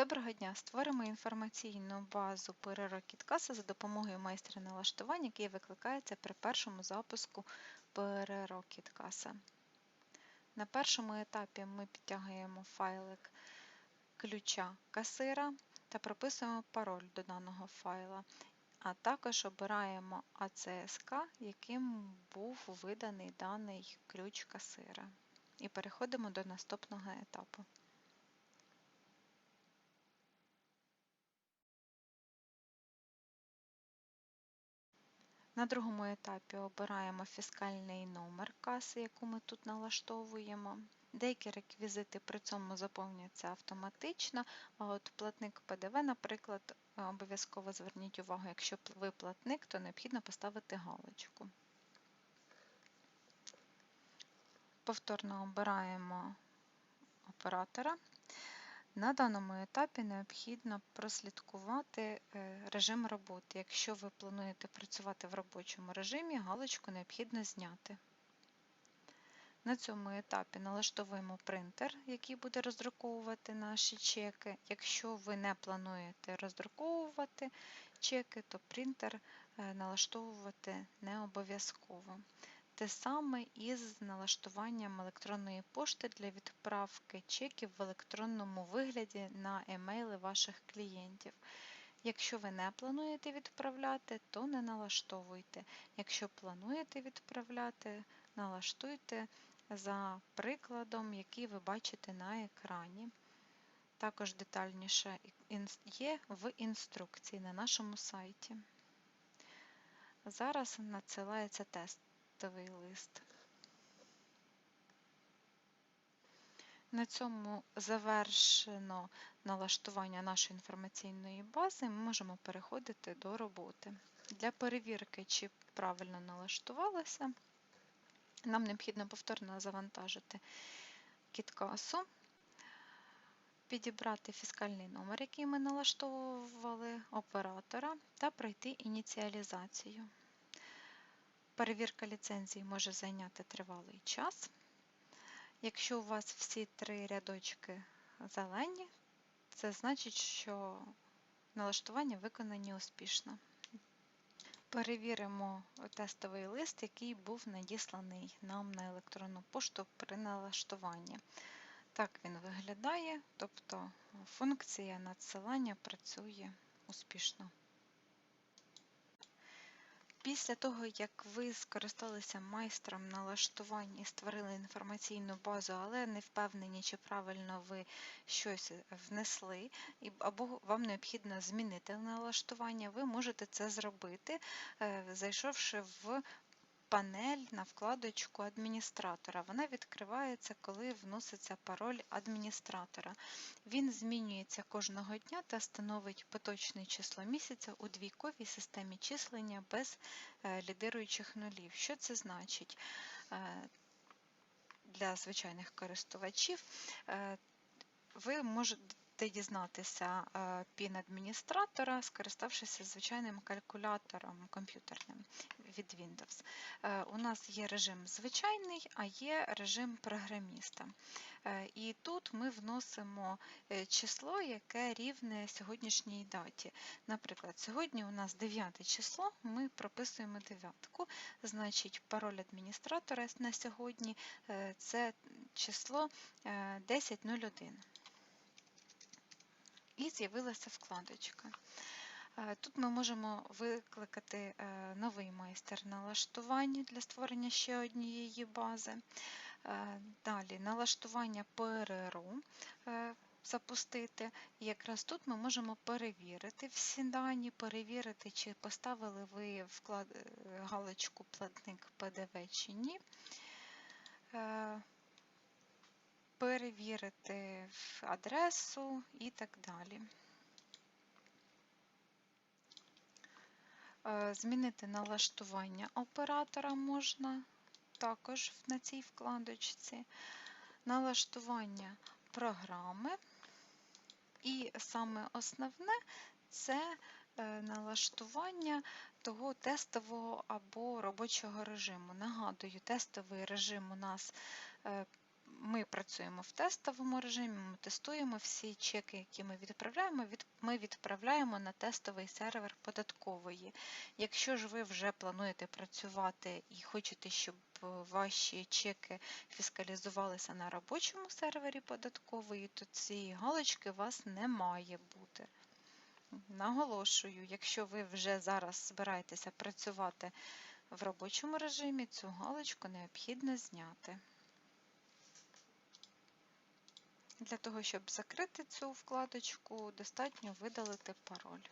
Доброго дня! Створимо інформаційну базу PRRocketCasa за допомогою майстра налаштувань, який викликається при першому запуску PRRocketCasa. На першому етапі ми підтягуємо файлик ключа касира та прописуємо пароль до даного файла, а також обираємо ACSK, яким був виданий даний ключ касира. І переходимо до наступного етапу. На другому етапі обираємо фіскальний номер каси, яку ми тут налаштовуємо. Деякі реквізити при цьому заповнюються автоматично, а от платник ПДВ, наприклад, обов'язково зверніть увагу, якщо ви платник, то необхідно поставити галочку. Повторно обираємо оператора. На даному етапі необхідно прослідкувати е, режим роботи. Якщо ви плануєте працювати в робочому режимі, галочку необхідно зняти. На цьому етапі налаштовуємо принтер, який буде роздруковувати наші чеки. Якщо ви не плануєте роздруковувати чеки, то принтер е, налаштовувати не обов'язково. Те саме із налаштуванням електронної пошти для відправки чеків в електронному вигляді на емейли ваших клієнтів. Якщо ви не плануєте відправляти, то не налаштовуйте. Якщо плануєте відправляти, налаштуйте за прикладом, який ви бачите на екрані. Також детальніше є в інструкції на нашому сайті. Зараз надсилається тест текстовий лист. На цьому завершено налаштування нашої інформаційної бази, ми можемо переходити до роботи. Для перевірки, чи правильно налаштувалося, нам необхідно повторно завантажити кіткасу, підібрати фіскальний номер, який ми налаштовували, оператора, та пройти ініціалізацію. Перевірка ліцензії може зайняти тривалий час. Якщо у вас всі три рядочки зелені, це значить, що налаштування виконані успішно. Перевіримо тестовий лист, який був надісланий нам на електронну пошту при налаштуванні. Так він виглядає, тобто функція надсилання працює успішно. Після того, як ви скористалися майстром налаштувань і створили інформаційну базу, але не впевнені, чи правильно ви щось внесли, або вам необхідно змінити налаштування, ви можете це зробити, е, зайшовши в панель на вкладочку адміністратора. Вона відкривається, коли вноситься пароль адміністратора. Він змінюється кожного дня та становить поточне число місяця у двійковій системі числення без е, лідируючих нулів. Що це значить? Е, для звичайних користувачів е, ви можете можете дізнатися е, пін адміністратора, скориставшися звичайним калькулятором комп'ютерним від Windows. Е, у нас є режим звичайний, а є режим програміста. Е, і тут ми вносимо число, яке рівне сьогоднішній даті. Наприклад, сьогодні у нас 9 число, ми прописуємо дев'ятку, значить пароль адміністратора на сьогодні це число 1001 і з'явилася вкладочка. Е, тут ми можемо викликати е, новий майстер налаштування для створення ще однієї бази. Е, далі налаштування ПРРУ запустити. І якраз тут ми можемо перевірити всі дані, перевірити, чи поставили ви вклад... галочку платник ПДВ чи ні перевірити адресу і так далі. Е, змінити налаштування оператора можна також на цій вкладочці, налаштування програми. І саме основне це е, налаштування того тестового або робочого режиму. Нагадую, тестовий режим у нас е, ми працюємо в тестовому режимі, ми тестуємо всі чеки, які ми відправляємо, від- ми відправляємо на тестовий сервер податкової. Якщо ж ви вже плануєте працювати і хочете, щоб е, ваші чеки фіскалізувалися на робочому сервері податкової, то цієї галочки у вас не має бути. Наголошую, якщо ви вже зараз збираєтеся працювати в робочому режимі, цю галочку необхідно зняти. Для того, щоб закрити цю вкладочку, достатньо видалити пароль.